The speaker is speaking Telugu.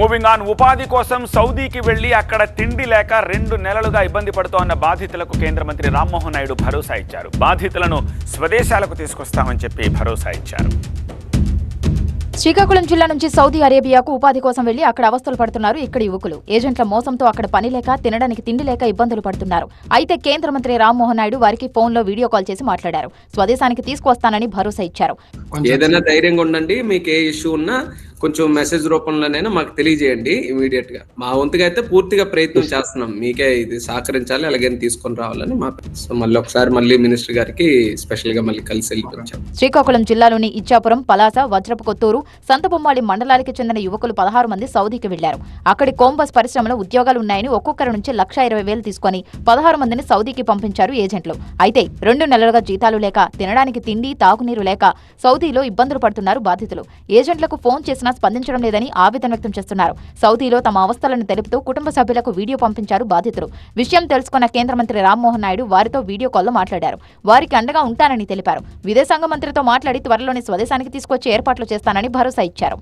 మూవింగ్ ఆన్ ఉపాధి కోసం సౌదీకి వెళ్ళి అక్కడ తిండి లేక రెండు నెలలుగా ఇబ్బంది పడుతోన్న బాధితులకు కేంద్ర మంత్రి రామ్మోహన్ నాయుడు భరోసా ఇచ్చారు. బాధితులను స్వదేశాలకు తీసుకొస్తామని చెప్పి భరోసా ఇచ్చారు. శ్రీకాకుళం జిల్లా నుంచి సౌదీ అరేబియాకు ఉపాధి కోసం వెళ్ళి అక్కడ అవస్థలు పడుతున్నారు ఇక్కడి యువకులు. ఏజెంట్ల మోసంతో అక్కడ పని లేక తినడానికి తిండి లేక ఇబ్బందులు పడుతున్నారు. అయితే కేంద్ర మంత్రి రామ్మోహన్ నాయుడు వారికి ఫోన్లో వీడియో కాల్ చేసి మాట్లాడారు. స్వదేశానికి తీసుకువస్తానని భరోసా ఇచ్చారు. ఏదైనా ధైర్యంగా ఉండండి మీకు ఏ ఇష్యూ ఉన్నా కొంచెం మెసేజ్ రూపంలోనైనా మాకు తెలియజేయండి ఇమీడియట్గా. మా వంతుగా అయితే పూర్తిగా ప్రయత్నం చేస్తున్నాం. మీకే ఇది సహకరించాలి అలాగే తీసుకొని రావాలని మా సో మళ్ళీ ఒకసారి మళ్ళీ మినిస్టర్ గారికి స్పెషల్గా మళ్ళీ కలిసి వెళ్ళి శ్రీకాకుళం జిల్లాలోని ఇచ్చాపురం పలాస వజ్రపు కొత్తూరు సంతబొమ్మాళి మండలానికి చెందిన యువకులు పదహారు మంది సౌదీకి వెళ్ళారు అక్కడి కోంబస్ పరిశ్రమలో ఉద్యోగాలు ఉన్నాయని ఒక్కొక్కరి నుంచి లక్ష ఇరవై వేలు తీసుకొని పదహారు మందిని సౌదీకి పంపించారు ఏజెంట్లు. అయితే రెండు నెలలుగా జీతాలు లేక తినడానికి తిండి తాగునీరు లేక సౌదీలో ఇబ్బందులు పడుతున్నారు బాధితులు. ఏజెంట్లకు ఫోన్ చేసిన చేసినా స్పందించడం లేదని ఆవేదన వ్యక్తం చేస్తున్నారు. సౌదీలో తమ అవస్థలను తెలుపుతూ కుటుంబ సభ్యులకు వీడియో పంపించారు బాధితులు. విషయం తెలుసుకున్న కేంద్ర మంత్రి రామ్మోహన్ నాయుడు వారితో వీడియో కాల్లో మాట్లాడారు. వారికి అండగా ఉంటానని తెలిపారు. విదేశాంగ మంత్రితో మాట్లాడి త్వరలోనే స్వదేశానికి తీసుకొచ్చే ఏర్పాట్లు చేస్తానని భరోసా ఇచ్చారు.